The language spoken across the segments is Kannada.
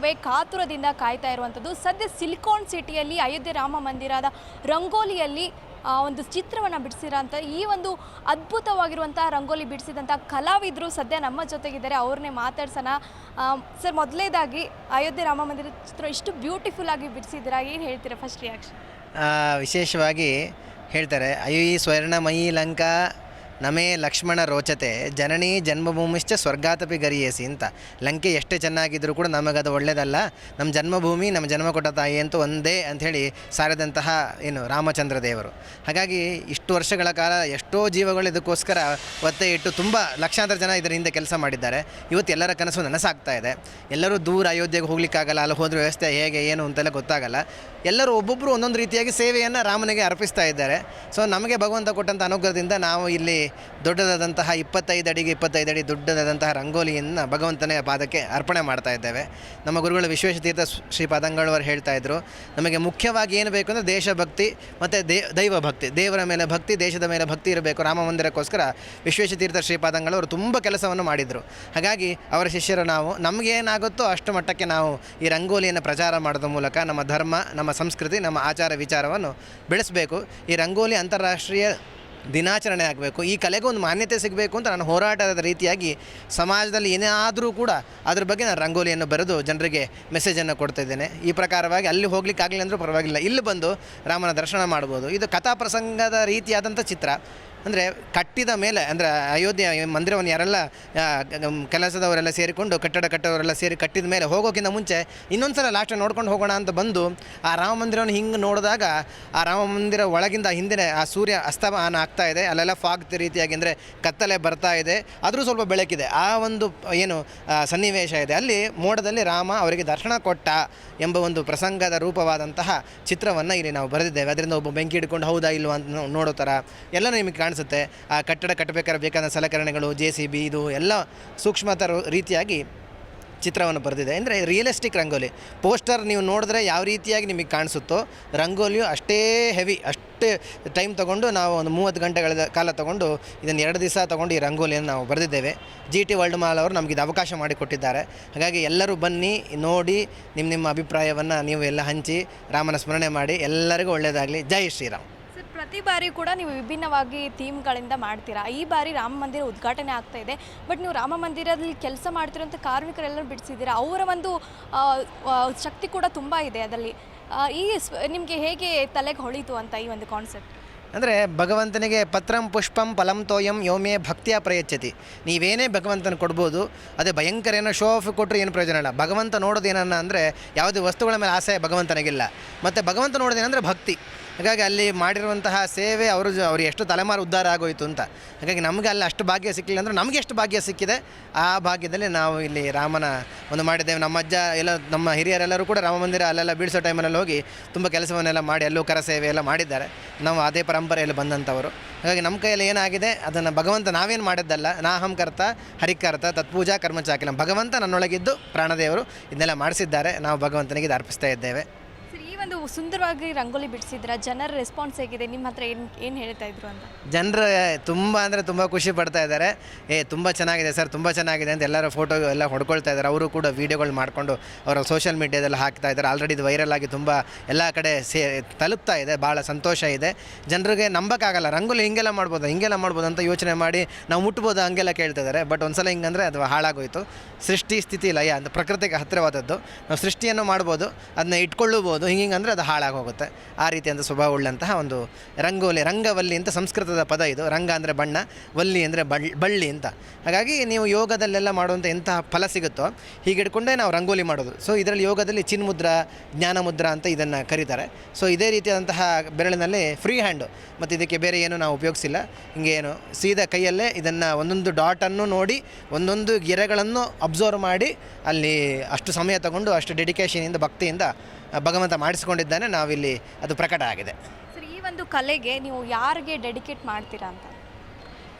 ದೇಶವೇ ಕಾತುರದಿಂದ ಕಾಯ್ತಾ ಇರುವಂಥದ್ದು. ಸದ್ಯ ಸಿಲಿಕಾನ್ ಸಿಟಿಯಲ್ಲಿ ಅಯೋಧ್ಯೆ ರಾಮ ಮಂದಿರದ ರಂಗೋಲಿಯಲ್ಲಿ ಒಂದು ಚಿತ್ರವನ್ನು ಬಿಡಿಸಿರೋಂಥ ಈ ಒಂದು ಅದ್ಭುತವಾಗಿರುವಂಥ ರಂಗೋಲಿ ಬಿಡಿಸಿದಂಥ ಕಲಾವಿದರು ಸದ್ಯ ನಮ್ಮ ಜೊತೆಗಿದ್ದಾರೆ. ಅವ್ರನ್ನೇ ಮಾತಾಡ್ಸೋಣ. ಸರ್, ಮೊದಲೇದಾಗಿ ಅಯೋಧ್ಯೆ ರಾಮ ಮಂದಿರ ಚಿತ್ರ ಇಷ್ಟು ಬ್ಯೂಟಿಫುಲ್ ಆಗಿ ಬಿಡಿಸಿದ್ದೀರಾ? ಏನು ಹೇಳ್ತೀರಾ ಫಸ್ಟ್ ರಿಯಾಕ್ಷನ್ ವಿಶೇಷವಾಗಿ ಹೇಳ್ತಾರೆ, ಅಯ್ಯೋ ಸ್ವರ್ಣಮಯಿ ಲಂಕಾ ನಮೇ ಲಕ್ಷ್ಮಣ ರೋಚತೆ, ಜನನಿ ಜನ್ಮಭೂಮಿಶ್ಚ ಸ್ವರ್ಗಾತಪಿ ಗರಿಯೇಸಿ ಅಂತ. ಲಂಕೆ ಎಷ್ಟೇ ಚೆನ್ನಾಗಿದ್ದರೂ ಕೂಡ ನಮಗದು ಒಳ್ಳೆಯದಲ್ಲ ನಮ್ಮ ಜನ್ಮಭೂಮಿ ನಮ್ಮ ಜನ್ಮ ಕೊಟ್ಟ ತಾಯಿ ಅಂತೂ ಒಂದೇ ಅಂಥೇಳಿ ಸಾರಿದಂತಹ ಏನು ರಾಮಚಂದ್ರ ದೇವರು. ಹಾಗಾಗಿ ಇಷ್ಟು ವರ್ಷಗಳ ಕಾಲ ಎಷ್ಟೋ ಜೀವಗಳು ಇದಕ್ಕೋಸ್ಕರ ಒತ್ತೆ ಇಟ್ಟು ತುಂಬ ಲಕ್ಷಾಂತರ ಜನ ಇದರ ಹಿಂದೆ ಕೆಲಸ ಮಾಡಿದ್ದಾರೆ. ಇವತ್ತು ಎಲ್ಲರ ಕನಸು ನನಸಾಗ್ತಾ ಇದೆ. ಎಲ್ಲರೂ ದೂರ ಅಯೋಧ್ಯೆಗೆ ಹೋಗ್ಲಿಕ್ಕಾಗಲ್ಲ, ಅಲ್ಲಿ ಹೋದ್ರೆ ವ್ಯವಸ್ಥೆ ಹೇಗೆ, ಏನು ಅಂತೆಲ್ಲ ಗೊತ್ತಾಗಲ್ಲ. ಎಲ್ಲರೂ ಒಬ್ಬೊಬ್ಬರು ಒಂದೊಂದು ರೀತಿಯಾಗಿ ಸೇವೆಯನ್ನು ರಾಮನಿಗೆ ಅರ್ಪಿಸ್ತಾ ಇದ್ದಾರೆ. ಸೊ ನಮಗೆ ಭಗವಂತ ಕೊಟ್ಟಂಥ ಅನುಗ್ರಹದಿಂದ ನಾವು ಇಲ್ಲಿ ದೊಡ್ಡದಾದಂತಹ ಇಪ್ಪತ್ತೈದು ಅಡಿಗೆ ಇಪ್ಪತ್ತೈದು ಅಡಿ ದೊಡ್ಡದಾದಂತಹ ರಂಗೋಲಿಯನ್ನು ಭಗವಂತನ ಪಾದಕ್ಕೆ ಅರ್ಪಣೆ ಮಾಡ್ತಾ ಇದ್ದೇವೆ. ನಮ್ಮ ಗುರುಗಳು ವಿಶ್ವೇಶತೀರ್ಥ ಶ್ರೀ ಪದಂಗಳವರು ಹೇಳ್ತಾ ಇದ್ದರು ನಮಗೆ ಮುಖ್ಯವಾಗಿ ಏನು ಬೇಕು ಅಂದರೆ ದೇಶಭಕ್ತಿ ಮತ್ತು ದೇ ದೈವ ಭಕ್ತಿ, ದೇವರ ಮೇಲೆ ಭಕ್ತಿ, ದೇಶದ ಮೇಲೆ ಭಕ್ತಿ ಇರಬೇಕು. ರಾಮ ಮಂದಿರಕ್ಕೋಸ್ಕರ ವಿಶ್ವೇಶತೀರ್ಥ ಶ್ರೀಪಾದಂಗಳವರು ತುಂಬ ಕೆಲಸವನ್ನು ಮಾಡಿದರು. ಹಾಗಾಗಿ ಅವರ ಶಿಷ್ಯರು ನಾವು ನಮಗೇನಾಗುತ್ತೋ ಅಷ್ಟು ಮಟ್ಟಕ್ಕೆ ನಾವು ಈ ರಂಗೋಲಿಯನ್ನು ಪ್ರಚಾರ ಮಾಡೋದ್ರ ಮೂಲಕ ನಮ್ಮ ಧರ್ಮ, ನಮ್ಮ ಸಂಸ್ಕೃತಿ, ನಮ್ಮ ಆಚಾರ ವಿಚಾರವನ್ನು ಬೆಳೆಸಬೇಕು. ಈ ರಂಗೋಲಿ ಅಂತಾರಾಷ್ಟ್ರೀಯ ದಿನಾಚರಣೆ ಆಗಬೇಕು. ಈ ಕಲೆಗೆ ಒಂದು ಮಾನ್ಯತೆ ಸಿಗಬೇಕು ಅಂತ ನಾನು ಹೋರಾಟದ ರೀತಿಯಾಗಿ ಸಮಾಜದಲ್ಲಿ ಏನೇ ಆದರೂ ಕೂಡ ಅದ್ರ ಬಗ್ಗೆ ನಾನು ರಂಗೋಲಿಯನ್ನು ಬರೆದು ಜನರಿಗೆ ಮೆಸೇಜನ್ನು ಕೊಡ್ತಾ ಇದ್ದೇನೆ. ಈ ಪ್ರಕಾರವಾಗಿ ಅಲ್ಲಿ ಹೋಗ್ಲಿಕ್ಕೆ ಆಗಲಿಲ್ಲ ಅಂದರೂ ಪರವಾಗಿಲ್ಲ. ಇಲ್ಲಿ ಬಂದು ರಾಮನ ದರ್ಶನ ಮಾಡ್ಬೋದು. ಇದು ಕಥಾ ಪ್ರಸಂಗದ ರೀತಿಯಾದಂಥ ಚಿತ್ರ. ಅಂದರೆ ಕಟ್ಟಿದ ಮೇಲೆ, ಅಂದರೆ ಅಯೋಧ್ಯೆ ಮಂದಿರವನ್ನು ಯಾರೆಲ್ಲ ಕೆಲಸದವರೆಲ್ಲ ಸೇರಿಕೊಂಡು, ಕಟ್ಟಡ ಕಟ್ಟೋರೆಲ್ಲ ಸೇರಿ ಕಟ್ಟಿದ ಮೇಲೆ ಹೋಗೋಕ್ಕಿಂತ ಮುಂಚೆ ಇನ್ನೊಂದು ಸಲ ಲಾಸ್ಟ್ ನೋಡ್ಕೊಂಡು ಹೋಗೋಣ ಅಂತ ಬಂದು ಆ ರಾಮ ಮಂದಿರವನ್ನು ಹಿಂಗೆ ನೋಡಿದಾಗ ಆ ರಾಮ ಮಂದಿರ ಒಳಗಿಂದ ಹಿಂದೆ ಆ ಸೂರ್ಯ ಅಸ್ತಮಾನ ಆಗ್ತಾ ಇದೆ. ಅಲ್ಲೆಲ್ಲ ಫಾಗ್ ರೀತಿಯಾಗಿ ಅಂದರೆ ಕತ್ತಲೆ ಬರ್ತಾ ಇದೆ. ಆದರೂ ಸ್ವಲ್ಪ ಬೆಳಕಿದೆ. ಆ ಒಂದು ಏನು ಸನ್ನಿವೇಶ ಇದೆ. ಅಲ್ಲಿ ಮೋಡದಲ್ಲಿ ರಾಮ ಅವರಿಗೆ ದರ್ಶನ ಕೊಟ್ಟ ಎಂಬ ಒಂದು ಪ್ರಸಂಗದ ರೂಪವಾದಂತಹ ಚಿತ್ರವನ್ನು ಇಲ್ಲಿ ನಾವು ಬರೆದಿದ್ದೇವೆ. ಅದರಿಂದ ಒಬ್ಬ ಬೆಂಕಿ ಹಿಡ್ಕೊಂಡು ಹೌದಾ ಇಲ್ವಾ ಅಂತ ನೋಡೋ ಥರ ಎಲ್ಲ ನಿಮಗೆ ಕಾಣಿಸುತ್ತೆ. ಆ ಕಟ್ಟಡ ಕಟ್ಟಬೇಕಾದ್ರೆ ಬೇಕಾದ ಸಲಕರಣೆಗಳು ಜೆ ಸಿ ಬಿ ಇದು ಎಲ್ಲ ಸೂಕ್ಷ್ಮತರ ರೀತಿಯಾಗಿ ಚಿತ್ರವನ್ನು ಬರೆದಿದೆ. ಅಂದರೆ ರಿಯಲಿಸ್ಟಿಕ್ ರಂಗೋಲಿ. ಪೋಸ್ಟರ್ ನೀವು ನೋಡಿದ್ರೆ ಯಾವ ರೀತಿಯಾಗಿ ನಿಮಗೆ ಕಾಣಿಸುತ್ತೋ, ರಂಗೋಲಿಯು ಅಷ್ಟೇ ಹೆವಿ ಅಷ್ಟೇ ಟೈಮ್ ತೊಗೊಂಡು ನಾವು ಒಂದು ಮೂವತ್ತು ಗಂಟೆಗಳ ಕಾಲ ತೊಗೊಂಡು ಇದನ್ನು ಎರಡು ದಿವಸ ತೊಗೊಂಡು ಈ ರಂಗೋಲಿಯನ್ನು ನಾವು ಬರೆದಿದ್ದೇವೆ. ಜಿ ಟಿ ವರ್ಲ್ಡ್ ಮಾಲ್ ಅವರು ನಮಗೆ ಇದು ಅವಕಾಶ ಮಾಡಿಕೊಟ್ಟಿದ್ದಾರೆ. ಹಾಗಾಗಿ ಎಲ್ಲರೂ ಬನ್ನಿ, ನೋಡಿ, ನಿಮ್ಮ ನಿಮ್ಮ ಅಭಿಪ್ರಾಯವನ್ನು ನೀವು ಎಲ್ಲ ಹಂಚಿ, ರಾಮನ ಸ್ಮರಣೆ ಮಾಡಿ, ಎಲ್ಲರಿಗೂ ಒಳ್ಳೆಯದಾಗಲಿ. ಜೈ ಶ್ರೀರಾಮ್. ಪ್ರತಿ ಬಾರಿ ಕೂಡ ನೀವು ವಿಭಿನ್ನವಾಗಿ ಥೀಮ್ಗಳಿಂದ ಮಾಡ್ತೀರಾ? ಈ ಬಾರಿ ರಾಮ ಮಂದಿರ ಉದ್ಘಾಟನೆ ಆಗ್ತಾ ಇದೆ. ಬಟ್ ನೀವು ರಾಮ ಮಂದಿರದಲ್ಲಿ ಕೆಲಸ ಮಾಡ್ತಿರೋಂಥ ಕಾರ್ಮಿಕರೆಲ್ಲರೂ ಬಿಡಿಸಿದ್ದೀರಾ? ಅವರ ಒಂದು ಶಕ್ತಿ ಕೂಡ ತುಂಬ ಇದೆ ಅದರಲ್ಲಿ. ಈ ನಿಮಗೆ ಹೇಗೆ ತಲೆಗೆ ಹೊಳಿತು ಅಂತ ಈ ಒಂದು ಕಾನ್ಸೆಪ್ಟ್ ಅಂದರೆ ಭಗವಂತನಿಗೆ ಪತ್ರಂ ಪುಷ್ಪಂ ಫಲಂ ತೋಯಂ ಯೋಮೇ ಭಕ್ತಿಯ ಪ್ರಯಚ್ಛತಿ. ನೀವೇನೇ ಭಗವಂತನ ಕೊಡ್ಬೋದು, ಅದೇ ಭಯಂಕರ ಏನೋ ಶೋ ಆಫ್ ಕೊಟ್ಟರೆ ಏನು ಪ್ರಯೋಜನ ಇಲ್ಲ. ಭಗವಂತ ನೋಡೋದು ಏನನ್ನ ಅಂದರೆ ಯಾವುದೇ ವಸ್ತುಗಳ ಮೇಲೆ ಆಸೆ ಭಗವಂತನಿಗಿಲ್ಲ. ಮತ್ತು ಭಗವಂತ ನೋಡೋದೇನೆಂದರೆ ಭಕ್ತಿ. ಹಾಗಾಗಿ ಅಲ್ಲಿ ಮಾಡಿರುವಂತಹ ಸೇವೆ ಅವರು ಅವ್ರಿಗೆ ಎಷ್ಟು ತಲೆಮಾರು ಉದ್ಧಾರ ಆಗೋಯಿತು ಅಂತ. ಹಾಗಾಗಿ ನಮಗೆ ಅಲ್ಲಿ ಅಷ್ಟು ಭಾಗ್ಯ ಸಿಕ್ಕಿಲ್ಲ ಅಂದರೆ ನಮಗೆ ಎಷ್ಟು ಭಾಗ್ಯ ಸಿಕ್ಕಿದೆ, ಆ ಭಾಗ್ಯದಲ್ಲಿ ನಾವು ಇಲ್ಲಿ ರಾಮನ ಒಂದು ಮಾಡಿದ್ದೇವೆ. ನಮ್ಮ ಅಜ್ಜ ಎಲ್ಲ, ನಮ್ಮ ಹಿರಿಯರೆಲ್ಲರೂ ಕೂಡ ರಾಮ ಮಂದಿರ ಅಲ್ಲೆಲ್ಲ ಬೀಳಿಸೋ ಟೈಮಲ್ಲಿ ಹೋಗಿ ತುಂಬ ಕೆಲಸವನ್ನೆಲ್ಲ ಮಾಡಿ, ಅಲ್ಲೂ ಕರ ಸೇವೆ ಎಲ್ಲ ಮಾಡಿದ್ದಾರೆ. ನಾವು ಅದೇ ಪರಂಪರೆಯಲ್ಲಿ ಬಂದಂಥವರು. ಹಾಗಾಗಿ ನಮ್ಮ ಕೈಯಲ್ಲಿ ಏನಾಗಿದೆ, ಅದನ್ನು ಭಗವಂತ ನಾವೇನು ಮಾಡಿದ್ದಲ್ಲ, ನಾಹಂ ಕರ್ತ ಹರಿಕರ್ತ ತತ್ಪೂಜಾ ಕರ್ಮಚಾಕಿಲ ಭಗವಂತ ನನ್ನೊಳಗಿದ್ದು ಪ್ರಾಣದೇವರು, ಇದನ್ನೆಲ್ಲ ಮಾಡಿಸಿದ್ದಾರೆ. ನಾವು ಭಗವಂತನಿಗೆ ಇದು ಅರ್ಪಿಸ್ತಾ ಇದ್ದೇವೆ. ಒಂದು ಸುಂದರವಾಗಿ ರಂಗೋಲಿ ಬಿಡಿಸಿದ್ರ, ಜನರ ರೆಸ್ಪಾನ್ಸ್ ಹೇಗಿದೆ? ನಿಮ್ಮ ಹತ್ರ ಏನು ಏನು ಹೇಳ್ತಾ ಇದ್ರು ಅಂತ? ಜನರು ತುಂಬ ಅಂದರೆ ತುಂಬ ಖುಷಿ ಪಡ್ತಾ ಇದ್ದಾರೆ. ಏ, ತುಂಬ ಚೆನ್ನಾಗಿದೆ ಸರ್, ತುಂಬ ಚೆನ್ನಾಗಿದೆ ಅಂತ ಎಲ್ಲರೂ ಫೋಟೋ ಎಲ್ಲ ಹೊಡ್ಕೊಳ್ತಾ ಇದ್ದಾರೆ. ಅವರು ಕೂಡ ವೀಡಿಯೋಗಳು ಮಾಡಿಕೊಂಡು ಅವರ ಸೋಷಿಯಲ್ ಮೀಡಿಯಾದಲ್ಲಿ ಹಾಕ್ತಾ ಇದ್ದಾರೆ. ಆಲ್ರೆಡಿ ಇದು ವೈರಲ್ ಆಗಿ ತುಂಬ ಎಲ್ಲ ಕಡೆ ಸೇ, ತಲುಪ್ತಾ ಇದೆ ಭಾಳ ಸಂತೋಷ ಇದೆ. ಜನರಿಗೆ ನಂಬಕ್ಕಾಗಲ್ಲ, ರಂಗೋಲಿ ಹಿಂಗೆಲ್ಲ ಮಾಡ್ಬೋದು ಹಿಂಗೆಲ್ಲ ಮಾಡ್ಬೋದು ಅಂತ ಯೋಚನೆ ಮಾಡಿ ನಾವು ಮುಟ್ಬೋದು ಹಂಗೆಲ್ಲ ಕೇಳ್ತಾ ಇದ್ದಾರೆ. ಬಟ್ ಒಂದ್ಸಲ ಹಿಂಗಂದ್ರೆ ಅದು ಹಾಳಾಗೋಯ್ತು. ಸೃಷ್ಟಿ ಸ್ಥಿತಿ ಲಯ ಅಂತ ಪ್ರಕೃತಿಗೆ ಹತ್ತಿರವಾದದ್ದು. ನಾವು ಸೃಷ್ಟಿಯನ್ನು ಮಾಡ್ಬೋದು, ಅದನ್ನ ಇಟ್ಕೊಳ್ಳಬಹುದು ಹಿಂಗೆ ಅಂದರೆ ಅದು ಹಾಳಾಗೋಗುತ್ತೆ. ಆ ರೀತಿಯಾದ ಸ್ವಭಾವ ಉಳ್ಳಂತಹ ಒಂದು ರಂಗೋಲಿ, ರಂಗವಲ್ಲಿ ಅಂತ ಸಂಸ್ಕೃತದ ಪದ ಇದು. ರಂಗ ಅಂದರೆ ಬಣ್ಣ, ವಲ್ಲಿ ಅಂದರೆ ಬಳ್, ಬಳ್ಳಿ ಅಂತ. ಹಾಗಾಗಿ ನೀವು ಯೋಗದಲ್ಲೆಲ್ಲ ಮಾಡುವಂಥ ಎಂತಹ ಫಲ ಸಿಗುತ್ತೋ ಹೀಗೆ ಇಟ್ಕೊಂಡೇ ನಾವು ರಂಗೋಲಿ ಮಾಡೋದು. ಸೊ ಇದರಲ್ಲಿ ಯೋಗದಲ್ಲಿ ಚಿನ್ಮುದ್ರಾ ಜ್ಞಾನ ಮುದ್ರಾ ಅಂತ ಇದನ್ನು ಕರೀತಾರೆ. ಸೊ ಇದೇ ರೀತಿಯಾದಂತಹ ಬೆರಳಿನಲ್ಲಿ ಫ್ರೀ ಹ್ಯಾಂಡು ಮತ್ತು ಇದಕ್ಕೆ ಬೇರೆ ಏನು ನಾವು ಉಪಯೋಗಿಸಿಲ್ಲ. ಹಿಂಗೆ ಏನು, ಸೀದಾ ಕೈಯಲ್ಲೇ ಇದನ್ನು ಒಂದೊಂದು ಡಾಟನ್ನು ನೋಡಿ, ಒಂದೊಂದು ಗೆರೆಗಳನ್ನು ಅಬ್ಸರ್ವ್ ಮಾಡಿ, ಅಲ್ಲಿ ಅಷ್ಟು ಸಮಯ ತಗೊಂಡು ಅಷ್ಟು ಡೆಡಿಕೇಶನಿಂದ ಭಕ್ತಿಯಿಂದ ಭಗವಂತ ಮಾಡಿಸ್ಕೊಂಡಿದ್ದಾನೆ, ನಾವಿಲ್ಲಿ ಅದು ಪ್ರಕಟ ಆಗಿದೆ. ಸರ್, ಈ ಒಂದು ಕಲೆಗೆ ನೀವು ಯಾರಿಗೆ ಡೆಡಿಕೇಟ್ ಮಾಡ್ತೀರಾ ಅಂತ?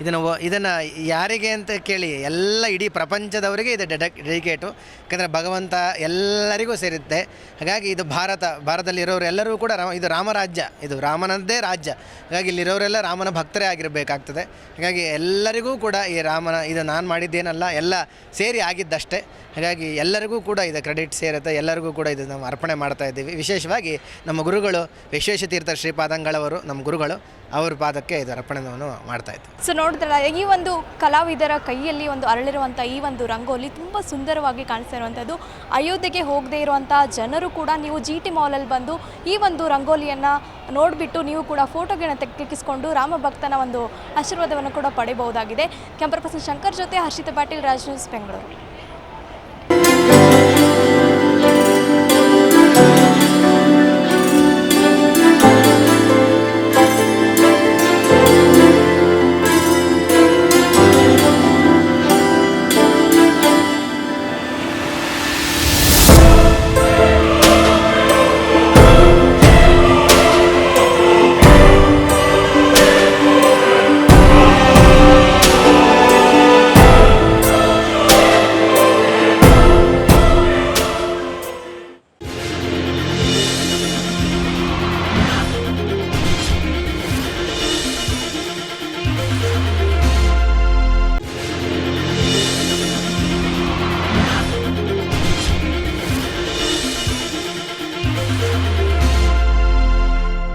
ಇದನ್ನು ಇದನ್ನು ಯಾರಿಗೆ ಅಂತ ಕೇಳಿ, ಎಲ್ಲ ಇಡೀ ಪ್ರಪಂಚದವರಿಗೆ ಇದು ಡೆಡ, ಡೆಡಿಕೇಟು. ಯಾಕಂದರೆ ಭಗವಂತ ಎಲ್ಲರಿಗೂ ಸೇರುತ್ತೆ ಹಾಗಾಗಿ ಇದು ಭಾರತ ಭಾರತದಲ್ಲಿರೋರು ಎಲ್ಲರೂ ಕೂಡ ರಾಮ, ಇದು ರಾಮರಾಜ್ಯ. ಇದು ರಾಮನದ್ದೇ ರಾಜ್ಯ. ಹಾಗಾಗಿ ಇಲ್ಲಿರೋರೆಲ್ಲ ರಾಮನ ಭಕ್ತರೇ ಆಗಿರಬೇಕಾಗ್ತದೆ. ಹಾಗಾಗಿ ಎಲ್ಲರಿಗೂ ಕೂಡ ಈ ರಾಮನ, ಇದು ನಾನು ಮಾಡಿದ್ದೇನಲ್ಲ, ಎಲ್ಲ ಸೇರಿ ಆಗಿದ್ದಷ್ಟೇ. ಹಾಗಾಗಿ ಎಲ್ಲರಿಗೂ ಕೂಡ ಇದು ಕ್ರೆಡಿಟ್ ಸೇರುತ್ತೆ. ಎಲ್ಲರಿಗೂ ಕೂಡ ಇದು ನಾವು ಅರ್ಪಣೆ ಮಾಡ್ತಾ ಇದ್ದೀವಿ. ವಿಶೇಷವಾಗಿ ನಮ್ಮ ಗುರುಗಳು ವಿಶ್ವೇಶತೀರ್ಥ ಶ್ರೀಪಾದಂಗಳವರು, ನಮ್ಮ ಗುರುಗಳು, ಅವ್ರ ಪಾದಕ್ಕೆ ಇದು ಅರ್ಪಣೆಯನ್ನು ಮಾಡ್ತಾ ಇದ್ದೀವಿ ಸೊ ನೋಡಿದ್ರಲ್ಲ ಈ ಒಂದು ಕಲಾವಿದರ ಕೈಯಲ್ಲಿ ಒಂದು ಅರಳಿರುವಂಥ ಈ ಒಂದು ರಂಗೋಲಿ ತುಂಬ ಸುಂದರವಾಗಿ ಕಾಣಿಸ್ತಾ ಇರುವಂಥದ್ದು ಅಯೋಧ್ಯೆಗೆ ಹೋಗದೇ ಇರುವಂಥ ಜನರು ಕೂಡ ನೀವು ಜಿ ಟಿ ಮಾಲಲ್ಲಿ ಬಂದು ಈ ಒಂದು ರಂಗೋಲಿಯನ್ನು ನೋಡಿಬಿಟ್ಟು ನೀವು ಕೂಡ ಫೋಟೋಗಳನ್ನ ತೆಗೆಸಿಕೊಂಡು ರಾಮ ಭಕ್ತನ ಒಂದು ಆಶೀರ್ವಾದವನ್ನು ಕೂಡ ಪಡೆಯಬಹುದಾಗಿದೆ ಕ್ಯಾಂಪರ್ ಪರ್ಸನ್ ಶಂಕರ್ ಜೊತೆ ಹರ್ಷಿತಾ ಪಾಟೀಲ್, ರಾಜ್ ನ್ಯೂಸ್ ಬೆಂಗಳೂರು.